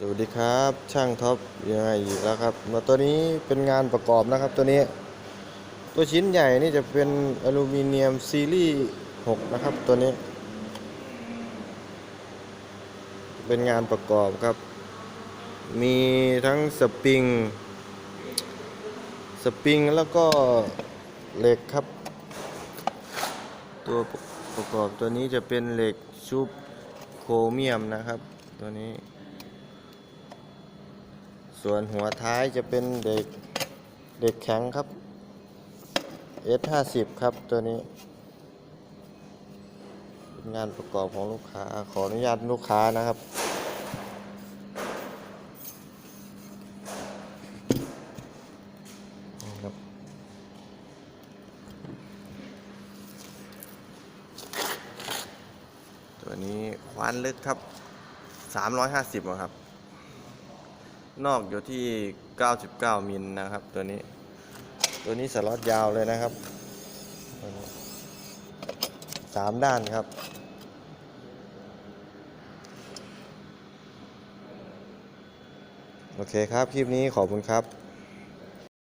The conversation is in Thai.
สวัสดีครับ ช่างท็อปยังไงอีกแล้วครับมาตัวนี้เป็นงานประกอบนะครับตัวนี้ ตัวชิ้นใหญ่นี่จะเป็นอลูมิเนียมซีรีส์6นะครับตัวนี้ เป็นงานประกอบครับ มีทั้งสปริง สปริงแล้วก็เหล็กครับ ตัวประกอบตัวนี้จะเป็นเหล็กชุบโครเมียมนะครับ ตัวนี้ ส่วนหัวท้ายจะเป็นเด็กเด็กแข็งครับ S50 ครับตัวนี้เป็นงานประกอบของลูกค้าขออนุญาตลูกค้านะครับ ตัวนี้ควานลึกครับ 350อะครับ นอกอยู่ที่ 99 มิลนะครับ ตัวนี้ ตัวนี้สล็อตยาวเลยนะครับสามด้านครับ โอเคครับ คลิปนี้ขอบคุณครับ